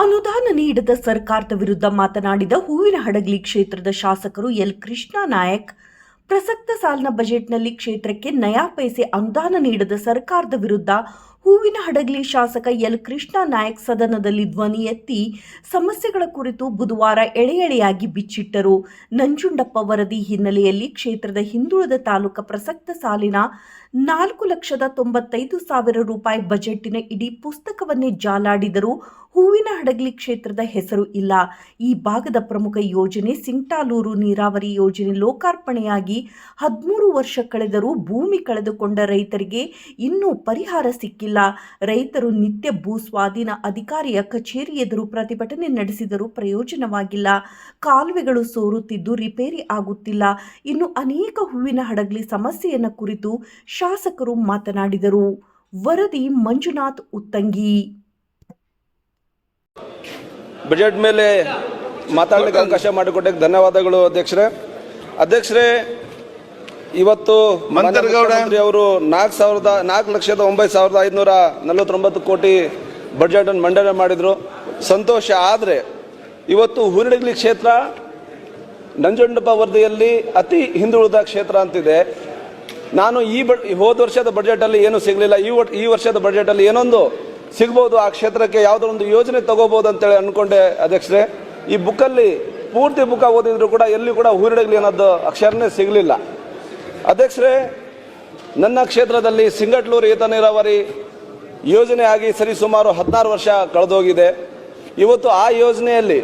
ಅನುದಾನ ನೀಡದ ಸರ್ಕಾರದ ವಿರುದ್ಧ ಮಾತನಾಡಿದ ಹೂವಿನ ಹಡಗಲಿ ಕ್ಷೇತ್ರದ ಶಾಸಕರು ಎಲ್. ಕೃಷ್ಣ ನಾಯಕ್, ಪ್ರಸಕ್ತ ಸಾಲಿನ ಬಜೆಟ್ನಲ್ಲಿ ಕ್ಷೇತ್ರಕ್ಕೆ ನಯಾ ಪೈಸೆ ಅನುದಾನ ನೀಡದ ಸರ್ಕಾರದ ವಿರುದ್ಧ ಹೂವಿನ ಹಡಗಲಿ ಶಾಸಕ ಎಲ್. ಕೃಷ್ಣ ನಾಯಕ್ ಸದನದಲ್ಲಿ ಧ್ವನಿ ಎತ್ತಿ ಸಮಸ್ಯೆಗಳ ಕುರಿತು ಬುಧವಾರ ಎಳೆ ಎಳೆಯಾಗಿ ಬಿಚ್ಚಿಟ್ಟರು. ನಂಜುಂಡಪ್ಪ ವರದಿ ಹಿನ್ನೆಲೆಯಲ್ಲಿ ಕ್ಷೇತ್ರದ ಹಿಂದುಳಿದ ತಾಲೂಕ ಪ್ರಸಕ್ತ ಸಾಲಿನ ನಾಲ್ಕು ಲಕ್ಷದ ತೊಂಬತ್ತೈದು ಸಾವಿರ ರೂಪಾಯಿ ಬಜೆಟ್ಟಿನ ಇಡೀ ಪುಸ್ತಕವನ್ನೇ ಜಾಲಾಡಿದರೂ ಹೂವಿನ ಹಡಗಲಿ ಕ್ಷೇತ್ರದ ಹೆಸರು ಇಲ್ಲ. ಈ ಭಾಗದ ಪ್ರಮುಖ ಯೋಜನೆ ಸಿಂಗ್ಟಾಲೂರು ನೀರಾವರಿ ಯೋಜನೆ ಲೋಕಾರ್ಪಣೆಯಾಗಿ ಹದಿಮೂರು ವರ್ಷ ಕಳೆದರೂ ಭೂಮಿ ಕಳೆದುಕೊಂಡ ರೈತರಿಗೆ ಇನ್ನೂ ಪರಿಹಾರ ಸಿಕ್ಕಿಲ್ಲ. ರೈತರು ನಿತ್ಯ ಭೂ ಸ್ವಾಧೀನ ಅಧಿಕಾರಿಯ ಕಚೇರಿ ಎದುರು ಪ್ರತಿಭಟನೆ ನಡೆಸಿದರೂ ಪ್ರಯೋಜನವಾಗಿಲ್ಲ. ಕಾಲುವೆಗಳು ಸೋರುತ್ತಿದ್ದು ರಿಪೇರಿ ಆಗುತ್ತಿಲ್ಲ. ಇನ್ನು ಅನೇಕ ಹೂವಿನ ಹಡಗಲಿ ಸಮಸ್ಯೆಯನ್ನು ಕುರಿತು ಶಾಸಕರು ಮಾತನಾಡಿದರು. ವರದಿ ಮಂಜುನಾಥ್ ಉತ್ತಂಗಿ. ಬಜೆಟ್ ಮೇಲೆ ಮಾತಾಡಲಿಕ್ಕೆ ಅವಕಾಶ ಮಾಡಿಕೊಟ್ಟಕ್ಕೆ ಧನ್ಯವಾದಗಳು ಅಧ್ಯಕ್ಷರೇ. ಅಧ್ಯಕ್ಷರೇ ಇವತ್ತು ಮಂತ್ರಗೌಡ. ಅವರು ನಾಲ್ಕು ಸಾವಿರದ ನಾಲ್ಕು ಲಕ್ಷದ ಒಂಬತ್ತು ಸಾವಿರದ ಐದುನೂರ ನಲವತ್ತೊಂಬತ್ತು ಕೋಟಿ ಬಜೆಟ್ ಅನ್ನು ಮಂಡನೆ ಮಾಡಿದ್ರು. ಸಂತೋಷ ಆದರೆ ಇವತ್ತು ಹುರಿಡಗ್ಲಿ ಕ್ಷೇತ್ರ ನಂಜುಂಡಪ್ಪ ವರದಿಯಲ್ಲಿ ಅತಿ ಹಿಂದುಳಿದ ಕ್ಷೇತ್ರ ಅಂತಿದೆ. ನಾನು ಈ ಬ ಹೋದ ವರ್ಷದ ಬಜೆಟಲ್ಲಿ ಏನೂ ಸಿಗಲಿಲ್ಲ, ಈ ಈ ವರ್ಷದ ಬಜೆಟಲ್ಲಿ ಏನೊಂದು ಸಿಗ್ಬೋದು, ಆ ಕ್ಷೇತ್ರಕ್ಕೆ ಯಾವುದೋ ಒಂದು ಯೋಜನೆ ತಗೋಬೋದು ಅಂತೇಳಿ ಅಂದ್ಕೊಂಡೆ ಅಧ್ಯಕ್ಷರೇ. ಈ ಬುಕ್ಕಲ್ಲಿ ಪೂರ್ತಿ ಬುಕ್ಕ ಓದಿದ್ರು ಕೂಡ ಎಲ್ಲಿ ಕೂಡ ಹೂರಿಡಗ್ಲಿ ಅನ್ನೋದು ಅಕ್ಷರನೇ ಸಿಗಲಿಲ್ಲ. ಅಧ್ಯಕ್ಷರೇ, ನನ್ನ ಕ್ಷೇತ್ರದಲ್ಲಿ ಸಿಂಗಟ್ಲೂರು ಏತ ನೀರಾವರಿ ಯೋಜನೆ ಆಗಿ ಸರಿಸುಮಾರು ಹದಿನಾರು ವರ್ಷ ಕಳೆದೋಗಿದೆ. ಇವತ್ತು ಆ ಯೋಜನೆಯಲ್ಲಿ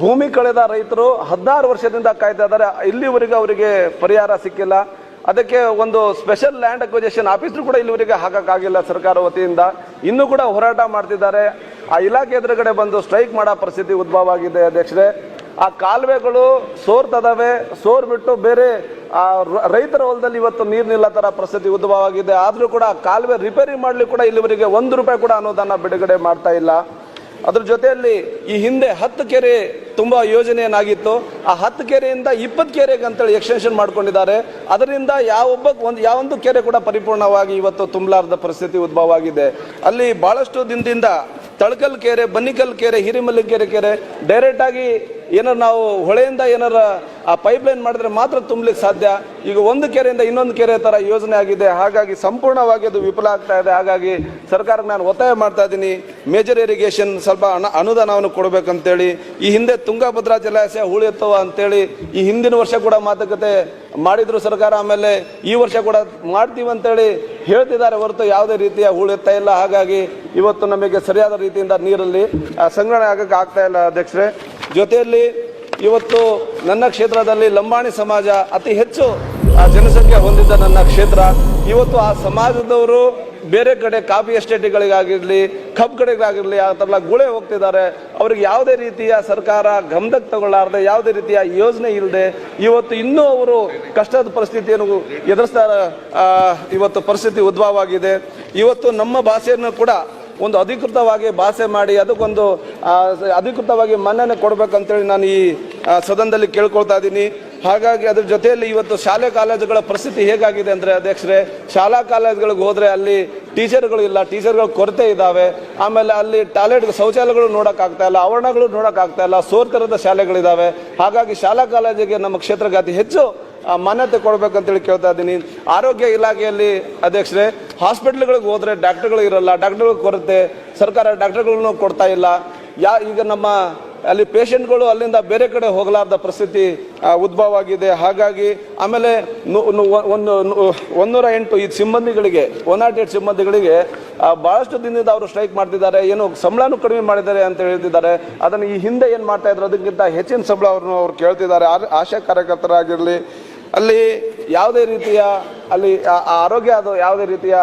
ಭೂಮಿ ಕಳೆದ ರೈತರು ಹದಿನಾರು ವರ್ಷದಿಂದ ಕಾಯ್ತಾ ಇದ್ದಾರೆ. ಇಲ್ಲಿವರೆಗೂ ಅವರಿಗೆ ಪರಿಹಾರ ಸಿಕ್ಕಿಲ್ಲ. ಅದಕ್ಕೆ ಒಂದು ಸ್ಪೆಷಲ್ ಲ್ಯಾಂಡ್ ಅಕ್ವಿಜೇಷನ್ ಆಫೀಸ್ರು ಕೂಡ ಇಲ್ಲಿವರೆಗೆ ಹಾಕೋಕ್ಕಾಗಿಲ್ಲ ಸರ್ಕಾರ ವತಿಯಿಂದ. ಇನ್ನೂ ಕೂಡ ಹೋರಾಟ ಮಾಡ್ತಿದ್ದಾರೆ. ಆ ಇಲಾಖೆ ಎದುರುಗಡೆ ಬಂದು ಸ್ಟ್ರೈಕ್ ಮಾಡೋ ಪರಿಸ್ಥಿತಿ ಉದ್ಭವ ಆಗಿದೆ ಅಧ್ಯಕ್ಷರೇ. ಆ ಕಾಲುವೆಗಳು ಸೋರ್ತದವೆ ಸೋರ್ ಬಿಟ್ಟು ಬೇರೆ, ಆ ರೈತರ ಹೊಲದಲ್ಲಿ ಇವತ್ತು ನೀರು ನಿಲ್ಲ ತರ ಪರಿಸ್ಥಿತಿ ಉದ್ಭವ ಆಗಿದೆ. ಆದರೂ ಕೂಡ ಕಾಲುವೆ ರಿಪೇರಿ ಮಾಡ್ಲಿಕ್ಕೆ ಕೂಡ ಇಲ್ಲಿವರೆಗೆ ಒಂದು ರೂಪಾಯಿ ಕೂಡ ಅನುದಾನ ಬಿಡುಗಡೆ ಮಾಡ್ತಾ ಇಲ್ಲ. ಅದ್ರ ಜೊತೆಯಲ್ಲಿ ಈ ಹಿಂದೆ ಹತ್ತು ಕೆರೆ ತುಂಬಾ ಏನಾಗಿತ್ತು ಆ ಹತ್ತು ಕೆರೆಯಿಂದ ಇಪ್ಪತ್ತು ಕೆರೆಗೆ ಅಂತೇಳಿ ಎಕ್ಸ್ಟೆನ್ಷನ್ ಮಾಡ್ಕೊಂಡಿದ್ದಾರೆ. ಅದರಿಂದ ಯಾವೊಬ್ಬ ಒಂದು ಯಾವೊಂದು ಕೆರೆ ಕೂಡ ಪರಿಪೂರ್ಣವಾಗಿ ಇವತ್ತು ತುಂಬಲಾರದ ಪರಿಸ್ಥಿತಿ ಉದ್ಭವ ಆಗಿದೆ. ಅಲ್ಲಿ ಬಹಳಷ್ಟು ದಿನದಿಂದ ತಳಕಲ್ ಕೆರೆ, ಬನ್ನಿಕಲ್ ಕೆರೆ, ಹಿರಿಮಲ್ಲಿ ಕೆರೆ ಡೈರೆಕ್ಟ್ ಆಗಿ ಏನಾರು ನಾವು ಹೊಳೆಯಿಂದ ಏನಾರ ಆ ಪೈಪ್ ಲೈನ್ ಮಾಡಿದ್ರೆ ಮಾತ್ರ ತುಂಬಲಿಕ್ಕೆ ಸಾಧ್ಯ. ಈಗ ಒಂದು ಕೆರೆಯಿಂದ ಇನ್ನೊಂದು ಕೆರೆ ಥರ ಯೋಜನೆ ಆಗಿದೆ. ಹಾಗಾಗಿ ಸಂಪೂರ್ಣವಾಗಿ ಅದು ವಿಫಲ ಆಗ್ತಾ ಇದೆ. ಹಾಗಾಗಿ ಸರ್ಕಾರಕ್ಕೆ ನಾನು ಒತ್ತಾಯ ಮಾಡ್ತಾ ಇದ್ದೀನಿ. ಮೇಜರ್ ಇರಿಗೇಷನ್ ಸ್ವಲ್ಪ ಅನ ಅನುದಾನವನ್ನು ಕೊಡಬೇಕಂತೇಳಿ. ಈ ಹಿಂದೆ ತುಂಗಭದ್ರಾ ಜಲಾಶಯ ಹೂಳೆತ್ತವ ಅಂತೇಳಿ ಈ ಹಿಂದಿನ ವರ್ಷ ಕೂಡ ಮಾತುಕತೆ ಮಾಡಿದ್ರು ಸರ್ಕಾರ. ಆಮೇಲೆ ಈ ವರ್ಷ ಕೂಡ ಮಾಡ್ತೀವಿ ಅಂತೇಳಿ ಹೇಳ್ತಿದ್ದಾರೆ ಹೊರತು ಯಾವುದೇ ರೀತಿಯ ಹೂಳೆತ್ತಾ ಇಲ್ಲ. ಹಾಗಾಗಿ ಇವತ್ತು ನಮಗೆ ಸರಿಯಾದ ರೀತಿಯಿಂದ ನೀರಲ್ಲಿ ಸಂಗ್ರಹಣೆ ಆಗಕ್ಕೆ ಆಗ್ತಾ ಇಲ್ಲ ಅಧ್ಯಕ್ಷರೇ. ಜೊತೆಯಲ್ಲಿ ಇವತ್ತು ನನ್ನ ಕ್ಷೇತ್ರದಲ್ಲಿ ಲಂಬಾಣಿ ಸಮಾಜ ಅತಿ ಹೆಚ್ಚು ಜನಸಂಖ್ಯೆ ಹೊಂದಿದ್ದ ನನ್ನ ಕ್ಷೇತ್ರ. ಇವತ್ತು ಆ ಸಮಾಜದವರು ಬೇರೆ ಕಡೆ ಕಾಫಿ ಎಸ್ಟೇಟ್ಗಳಿಗಾಗಿರಲಿ ಕಬ್ಬು ಕಡೆಗಾಗಿರಲಿ ಆ ಥರ ಗುಳೆ ಹೋಗ್ತಿದ್ದಾರೆ. ಅವ್ರಿಗೆ ಯಾವುದೇ ರೀತಿಯ ಸರ್ಕಾರ ಗಮನಕ್ಕೆ ತಗೊಳ್ಳಾರ್ದೆ ಯಾವುದೇ ರೀತಿಯ ಯೋಜನೆ ಇಲ್ಲದೆ ಇವತ್ತು ಇನ್ನೂ ಅವರು ಕಷ್ಟದ ಪರಿಸ್ಥಿತಿಯನ್ನು ಎದುರಿಸ್ತಾ ಆ, ಇವತ್ತು ಪರಿಸ್ಥಿತಿ ಉದ್ಭವ ಆಗಿದೆ ಇವತ್ತು ನಮ್ಮ ಭಾಷೆಯನ್ನು ಕೂಡ ಒಂದು ಅಧಿಕೃತವಾಗಿ ಭಾಷೆ ಮಾಡಿ ಅದಕ್ಕೊಂದು ಅಧಿಕೃತವಾಗಿ ಮನ್ನಣೆ ಕೊಡ್ಬೇಕಂತೇಳಿ ನಾನು ಈ ಸದನದಲ್ಲಿ ಕೇಳ್ಕೊಳ್ತಾ ಇದ್ದೀನಿ. ಹಾಗಾಗಿ ಅದ್ರ ಜೊತೆಯಲ್ಲಿ ಇವತ್ತು ಶಾಲೆ ಕಾಲೇಜುಗಳ ಪರಿಸ್ಥಿತಿ ಹೇಗಾಗಿದೆ ಅಂದರೆ ಅಧ್ಯಕ್ಷರೇ, ಶಾಲಾ ಕಾಲೇಜುಗಳಿಗೆ ಹೋದರೆ ಅಲ್ಲಿ ಟೀಚರ್ಗಳು ಇಲ್ಲ, ಟೀಚರ್ಗಳ ಕೊರತೆ ಇದ್ದಾವೆ ಆಮೇಲೆ ಅಲ್ಲಿ ಟಾಯ್ಲೆಟ್ ಶೌಚಾಲಯಗಳು ನೋಡೋಕ್ಕಾಗ್ತಾ ಇಲ್ಲ, ಆವರಣಗಳು ನೋಡೋಕ್ಕಾಗ್ತಾ ಇಲ್ಲ ಸೋರ್ತರದ ಶಾಲೆಗಳಿದ್ದಾವೆ ಹಾಗಾಗಿ ಶಾಲಾ ಕಾಲೇಜಿಗೆ ನಮ್ಮ ಕ್ಷೇತ್ರಕ್ಕೆ ಅತಿ ಹೆಚ್ಚು ಮಾನ್ಯತೆ ಕೊಡಬೇಕಂತೇಳಿ ಕೇಳ್ತಾ ಇದ್ದೀನಿ. ಆರೋಗ್ಯ ಇಲಾಖೆಯಲ್ಲಿ ಅಧ್ಯಕ್ಷರೇ ಹಾಸ್ಪಿಟ್ಲ್ಗಳಿಗೆ ಹೋದರೆ ಡಾಕ್ಟರ್ಗಳು ಇರಲ್ಲ, ಡಾಕ್ಟರ್ಗಳ ಕೊರತೆ, ಸರ್ಕಾರ ಡಾಕ್ಟರ್ಗಳನ್ನು ಕೊಡ್ತಾ ಇಲ್ಲ. ಯಾ, ಈಗ ನಮ್ಮ ಅಲ್ಲಿ ಪೇಷಂಟ್ಗಳು ಅಲ್ಲಿಂದ ಬೇರೆ ಕಡೆ ಹೋಗಲಾರ್ದ ಪರಿಸ್ಥಿತಿ ಉದ್ಭವ ಆಗಿದೆ. ಹಾಗಾಗಿ ಆಮೇಲೆ ಒಂದು ಒಂದೂರ ಎಂಟು ಈ ಸಿಬ್ಬಂದಿಗಳಿಗೆ ಒನ್ ನಾಟ್ ಏಟ್ ಸಿಬ್ಬಂದಿಗಳಿಗೆ ಭಾಳಷ್ಟು ದಿನದಿಂದ ಅವರು ಸ್ಟ್ರೈಕ್ ಮಾಡ್ತಿದ್ದಾರೆ. ಏನು ಸಂಬಳನೂ ಕಡಿಮೆ ಮಾಡಿದ್ದಾರೆ ಅಂತ ಹೇಳ್ತಿದ್ದಾರೆ. ಅದನ್ನು ಈ ಹಿಂದೆ ಏನು ಮಾಡ್ತಾ ಇದ್ರು, ಅದಕ್ಕಿಂತ ಹೆಚ್ಚಿನ ಸಂಬಳ ಅವ್ರನ್ನು ಅವ್ರು ಕೇಳ್ತಿದ್ದಾರೆ. ಆಶಾ ಕಾರ್ಯಕರ್ತರಾಗಿರಲಿ, ಅಲ್ಲಿ ಯಾವುದೇ ರೀತಿಯ ಅಲ್ಲಿ ಆರೋಗ್ಯ ಅದು ಯಾವುದೇ ರೀತಿಯ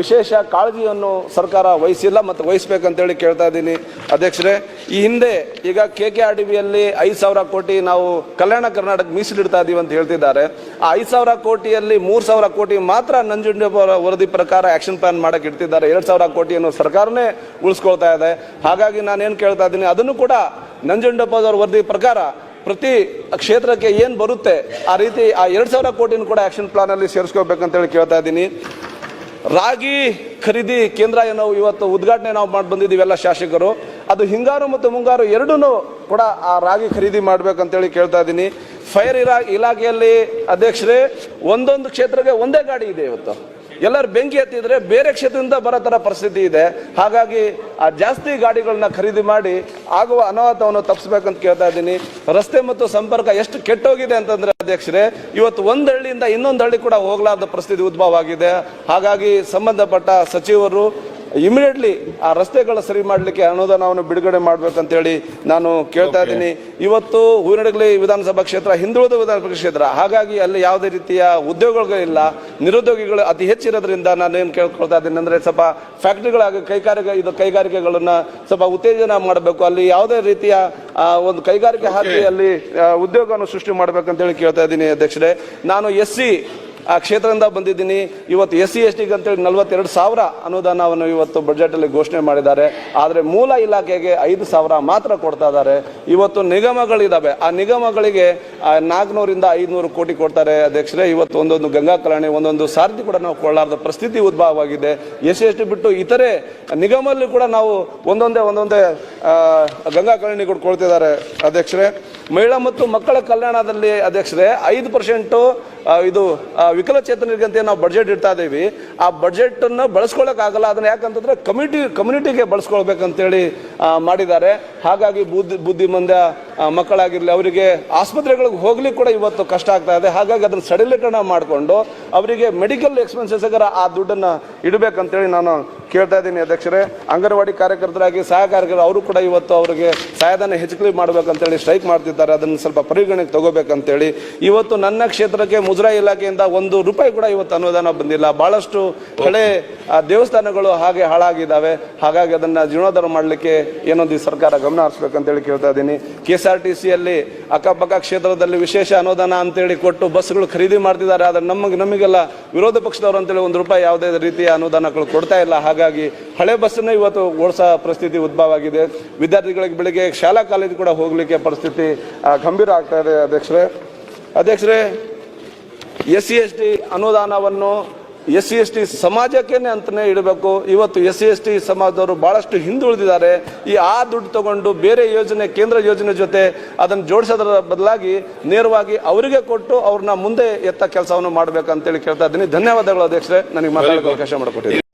ವಿಶೇಷ ಕಾಳಜಿಯನ್ನು ಸರ್ಕಾರ ವಹಿಸಿಲ್ಲ ಮತ್ತು ವಹಿಸ್ಬೇಕಂತೇಳಿ ಕೇಳ್ತಾ ಇದ್ದೀನಿ. ಅಧ್ಯಕ್ಷರೇ, ಈ ಹಿಂದೆ ಈಗ ಕೆ ಕೆ ಆರ್ ಡಿ ಬಿಯಲ್ಲಿ ಐದು ಸಾವಿರ ಕೋಟಿ ನಾವು ಕಲ್ಯಾಣ ಕರ್ನಾಟಕ ಮೀಸಲಿಡ್ತಾ ಇದ್ದೀವಿ ಅಂತ ಹೇಳ್ತಿದ್ದಾರೆ. ಆ ಐದು ಸಾವಿರ ಕೋಟಿಯಲ್ಲಿ ಮೂರು ಸಾವಿರ ಕೋಟಿ ಮಾತ್ರ ನಂಜುಂಡಪ್ಪ ಅವರ ವರದಿ ಪ್ರಕಾರ ಆಕ್ಷನ್ ಪ್ಲಾನ್ ಮಾಡಕ್ಕೆ ಇಡ್ತಿದ್ದಾರೆ. ಎರಡು ಸಾವಿರ ಕೋಟಿಯನ್ನು ಸರ್ಕಾರನೇ ಉಳಿಸ್ಕೊಳ್ತಾ ಇದೆ. ಹಾಗಾಗಿ ನಾನೇನು ಕೇಳ್ತಾ ಇದ್ದೀನಿ, ಅದನ್ನು ಕೂಡ ನಂಜುಂಡಪ್ಪ ಅವರ ವರದಿ ಪ್ರಕಾರ ಪ್ರತಿ ಕ್ಷೇತ್ರಕ್ಕೆ ಏನು ಬರುತ್ತೆ, ಆ ರೀತಿ ಆ ಎರಡು ಸಾವಿರ ಕೋಟಿನ ಕೂಡ ಆಕ್ಷನ್ ಪ್ಲಾನಲ್ಲಿ ಸೇರಿಸ್ಕೋಬೇಕಂತೇಳಿ ಕೇಳ್ತಾ ಇದ್ದೀನಿ. ರಾಗಿ ಖರೀದಿ ಕೇಂದ್ರ ಏನೋ ಇವತ್ತು ಉದ್ಘಾಟನೆ ನಾವು ಮಾಡಿ ಬಂದಿದ್ದೀವಿ ಎಲ್ಲ ಶಾಸಕರು. ಅದು ಹಿಂಗಾರು ಮತ್ತು ಮುಂಗಾರು ಎರಡೂ ಕೂಡ ಆ ರಾಗಿ ಖರೀದಿ ಮಾಡ್ಬೇಕಂತೇಳಿ ಕೇಳ್ತಾ ಇದ್ದೀನಿ. ಫೈರ್ ಇರಾ ಇಲಾಖೆಯಲ್ಲಿ ಅಧ್ಯಕ್ಷರೇ, ಒಂದೊಂದು ಕ್ಷೇತ್ರಕ್ಕೆ ಒಂದೇ ಗಾಡಿ ಇದೆ ಇವತ್ತು. ಎಲ್ಲರೂ ಬೆಂಕಿ ಹತ್ತಿದ್ರೆ ಬೇರೆ ಕ್ಷೇತ್ರದಿಂದ ಬರೋ ಥರ ಪರಿಸ್ಥಿತಿ ಇದೆ. ಹಾಗಾಗಿ ಆ ಜಾಸ್ತಿ ಗಾಡಿಗಳನ್ನ ಖರೀದಿ ಮಾಡಿ ಆಗುವ ಅನಾಹುತವನ್ನು ತಪ್ಪಿಸ್ಬೇಕಂತ ಕೇಳ್ತಾ ಇದ್ದೀನಿ. ರಸ್ತೆ ಮತ್ತು ಸಂಪರ್ಕ ಎಷ್ಟು ಕೆಟ್ಟೋಗಿದೆ ಅಂತಂದ್ರೆ ಅಧ್ಯಕ್ಷರೇ, ಇವತ್ತು ಒಂದು ಹಳ್ಳಿಯಿಂದ ಇನ್ನೊಂದು ಹಳ್ಳಿ ಕೂಡ ಹೋಗ್ಲಾರ್ದ ಪರಿಸ್ಥಿತಿ ಉದ್ಭವ ಆಗಿದೆ. ಹಾಗಾಗಿ ಸಂಬಂಧಪಟ್ಟ ಸಚಿವರು ಇಮಿಡಿಯೇಟ್ಲಿ ಆ ರಸ್ತೆಗಳ ಸರಿ ಮಾಡಲಿಕ್ಕೆ ಅನುದಾನವನ್ನು ಬಿಡುಗಡೆ ಮಾಡ್ಬೇಕಂತೇಳಿ ನಾನು ಕೇಳ್ತಾ ಇದ್ದೀನಿ. ಇವತ್ತು ಹೂವಿನಡಗಲಿ ವಿಧಾನಸಭಾ ಕ್ಷೇತ್ರ ಹಿಂದುಳಿದ ವಿಧಾನಸಭಾ ಕ್ಷೇತ್ರ ಹಾಗಾಗಿ ಅಲ್ಲಿ ಯಾವುದೇ ರೀತಿಯ ಉದ್ಯೋಗಗಳಿಲ್ಲ ನಿರುದ್ಯೋಗಿಗಳು ಅತಿ ಹೆಚ್ಚಿರೋದ್ರಿಂದ ನಾನು ಏನು ಕೇಳ್ಕೊಳ್ತಾ ಇದ್ದೀನಿ ಅಂದರೆ ಸ್ವಲ್ಪ ಫ್ಯಾಕ್ಟ್ರಿಗಳಾಗಿ ಕೈಗಾರಿಕೆ ಇದು ಕೈಗಾರಿಕೆಗಳನ್ನು ಸ್ವಲ್ಪ ಉತ್ತೇಜನ ಮಾಡಬೇಕು. ಅಲ್ಲಿ ಯಾವುದೇ ರೀತಿಯ ಒಂದು ಕೈಗಾರಿಕೆ ಹಾಕಿ ಅಲ್ಲಿ ಉದ್ಯೋಗವನ್ನು ಸೃಷ್ಟಿ ಮಾಡ್ಬೇಕಂತೇಳಿ ಕೇಳ್ತಾ ಇದ್ದೀನಿ ಅಧ್ಯಕ್ಷರೇ. ನಾನು ಎಸ್ ಸಿ ಆ ಕ್ಷೇತ್ರದಿಂದ ಬಂದಿದ್ದೀನಿ. ಇವತ್ತು ಎಸ್ ಸಿ ಎಸ್ ಟಿಗೆ ಅಂತೇಳಿ ನಲವತ್ತೆರಡು ಸಾವಿರ ಅನುದಾನವನ್ನು ಇವತ್ತು ಬಜೆಟಲ್ಲಿ ಘೋಷಣೆ ಮಾಡಿದ್ದಾರೆ. ಆದರೆ ಮೂಲ ಇಲಾಖೆಗೆ ಐದು ಸಾವಿರ ಮಾತ್ರ ಕೊಡ್ತಾ ಇದ್ದಾರೆ. ಇವತ್ತು ನಿಗಮಗಳಿದ್ದಾವೆ ಆ ನಿಗಮಗಳಿಗೆ ನಾಲ್ಕುನೂರಿಂದ ಐದುನೂರು ಕೋಟಿ ಕೊಡ್ತಾರೆ. ಅಧ್ಯಕ್ಷರೇ, ಇವತ್ತು ಒಂದೊಂದು ಗಂಗಾ ಕಲ್ಯಾಣಿ ಒಂದೊಂದು ಸಾರಥಿ ಕೂಡ ನಾವು ಕೊಳ್ಳಾರದ ಪರಿಸ್ಥಿತಿ ಉದ್ಭವವಾಗಿದೆ. ಎಸ್ ಎಸ್ ಟಿ ಬಿಟ್ಟು ಇತರೆ ನಿಗಮಲ್ಲಿ ಕೂಡ ನಾವು ಒಂದೊಂದೇ ಒಂದೊಂದೇ ಗಂಗಾ ಗಂಗಾ ಕೂಡ ಕೊಡ್ತಿದ್ದಾರೆ. ಅಧ್ಯಕ್ಷರೇ, ಮಹಿಳಾ ಮತ್ತು ಮಕ್ಕಳ ಕಲ್ಯಾಣದಲ್ಲಿ ಅಧ್ಯಕ್ಷರೇ, ಐದು ಪರ್ಸೆಂಟು ಇದು ಆ, ವಿಕಲಚೇತನರಿಗೆ ಅಂತ ನಾವು ಬಡ್ಜೆಟ್ ಇಡ್ತಾ ಇದ್ದೀವಿ ಆ ಬಡ್ಜೆಟ್ ಅನ್ನು ಬಳಸ್ಕೊಳ್ಳೋಕ್ಕಾಗಲ್ಲ ಅದನ್ನ ಯಾಕಂತಂದ್ರೆ ಕಮಿಟಿ ಕಮ್ಯುನಿಟಿಗೆ ಬಳಸ್ಕೊಳ್ಬೇಕಂತೇಳಿ ಮಾಡಿದ್ದಾರೆ. ಹಾಗಾಗಿ ಬುದ್ಧಿ ಬುದ್ಧಿಮಂದ ಮಕ್ಕಳಾಗಿರ್ಲಿ ಅವರಿಗೆ ಆಸ್ಪತ್ರೆಗಳಿಗೆ ಹೋಗ್ಲಿಕ್ಕೆ ಕೂಡ ಇವತ್ತು ಕಷ್ಟ ಆಗ್ತಾ ಇದೆ. ಹಾಗಾಗಿ ಅದನ್ನು ಸಡಿಲೀಕರಣ ಮಾಡಿಕೊಂಡು ಅವರಿಗೆ ಮೆಡಿಕಲ್ ಎಕ್ಸ್ಪೆನ್ಸಸ್ಗರ ಆ ದುಡ್ಡನ್ನು ಇಡಬೇಕಂತೇಳಿ ನಾನು ಕೇಳ್ತಾ ಇದ್ದೀನಿ ಅಧ್ಯಕ್ಷರೇ. ಅಂಗನವಾಡಿ ಕಾರ್ಯಕರ್ತರಾಗಿ ಸಹಕಾರಿಗಳು ಅವರು ಕೂಡ ಇವತ್ತು ಅವರಿಗೆ ಸಹಾಯಧನ ಹೆಚ್ಚಿಗೆ ಮಾಡಬೇಕಂತೇಳಿ ಸ್ಟ್ರೈಕ್ ಮಾಡ್ತಿದ್ದಾರೆ. ಅದನ್ನು ಸ್ವಲ್ಪ ಪರಿಗಣನೆಗೆ ತಗೋಬೇಕಂತೇಳಿ. ಇವತ್ತು ನನ್ನ ಕ್ಷೇತ್ರಕ್ಕೆ ಮುಜರಾಯಿ ಇಲಾಖೆಯಿಂದ ಒಂದು ರೂಪಾಯಿ ಕೂಡ ಇವತ್ತು ಅನುದಾನ ಬಂದಿಲ್ಲ. ಭಾಳಷ್ಟು ಹಳೆ ಆ, ದೇವಸ್ಥಾನಗಳು ಹಾಗೆ ಹಾಳಾಗಿದ್ದಾವೆ. ಹಾಗಾಗಿ ಅದನ್ನು ಜೀರ್ಣೋದ್ಧಾರ ಮಾಡಲಿಕ್ಕೆ ಏನೊಂದು ಸರ್ಕಾರ ಗಮನ ಹರಿಸ್ಬೇಕಂತೇಳಿ ಕೇಳ್ತಾ ಇದ್ದೀನಿ. ಕೆ ಎಸ್ ಆರ್ ಟಿ ಸಿಯಲ್ಲಿ ಅಕ್ಕಪಕ್ಕ ಕ್ಷೇತ್ರದಲ್ಲಿ ವಿಶೇಷ ಅನುದಾನ ಅಂತೇಳಿ ಕೊಟ್ಟು ಬಸ್ಗಳು ಖರೀದಿ ಮಾಡ್ತಿದ್ದಾರೆ. ಆದರೆ ನಮಗೆ ನಮಗೆಲ್ಲ ವಿರೋಧ ಪಕ್ಷದವರು ಅಂತೇಳಿ ಒಂದು ರೂಪಾಯಿ ಯಾವುದೇ ರೀತಿಯ ಅನುದಾನಗಳು ಕೊಡ್ತಾ ಇಲ್ಲ. ಹಾಗಾಗಿ ಹಳೆ ಬಸ್ಸನ್ನು ಇವತ್ತು ಓಡಿಸೋ ಪರಿಸ್ಥಿತಿ ಉದ್ಭವ ಆಗಿದೆ. ವಿದ್ಯಾರ್ಥಿಗಳಿಗೆ ಬೆಳಿಗ್ಗೆ ಶಾಲಾ ಕಾಲೇಜು ಕೂಡ ಹೋಗಲಿಕ್ಕೆ ಪರಿಸ್ಥಿತಿ ಗಂಭೀರ ಆಗ್ತಾ ಇದೆ ಅಧ್ಯಕ್ಷರೇ. ಅಧ್ಯಕ್ಷರೇ, ಎಸ್ ಸಿ ಎಸ್ ಟಿ ಅನುದಾನವನ್ನು ಎಸ್ ಸಿ ಎಸ್ ಟಿ ಸಮಾಜಕ್ಕೇನೆ ಅಂತಲೇ ಇಡಬೇಕು. ಇವತ್ತು ಎಸ್ ಸಿ ಎಸ್ ಟಿ ಸಮಾಜದವರು ಭಾಳಷ್ಟು ಹಿಂದುಳಿದಿದ್ದಾರೆ. ಈ ಆ ದುಡ್ಡು ತಗೊಂಡು ಬೇರೆ ಯೋಜನೆ, ಕೇಂದ್ರ ಯೋಜನೆ ಜೊತೆ ಅದನ್ನು ಜೋಡಿಸೋದ್ರ ಬದಲಾಗಿ ನೇರವಾಗಿ ಅವರಿಗೆ ಕೊಟ್ಟು ಅವ್ರನ್ನ ಮುಂದೆ ಎತ್ತ ಕೆಲಸವನ್ನು ಮಾಡಬೇಕಂತೇಳಿ ಕೇಳ್ತಾ ಇದ್ದೀನಿ. ಧನ್ಯವಾದಗಳು ಅಧ್ಯಕ್ಷರೇ. ನನಗೆ ಮಾತಾಡೋಕೆ ಅವಕಾಶ ಮಾಡಿಕೊಟ್ಟಿದ್ದೀನಿ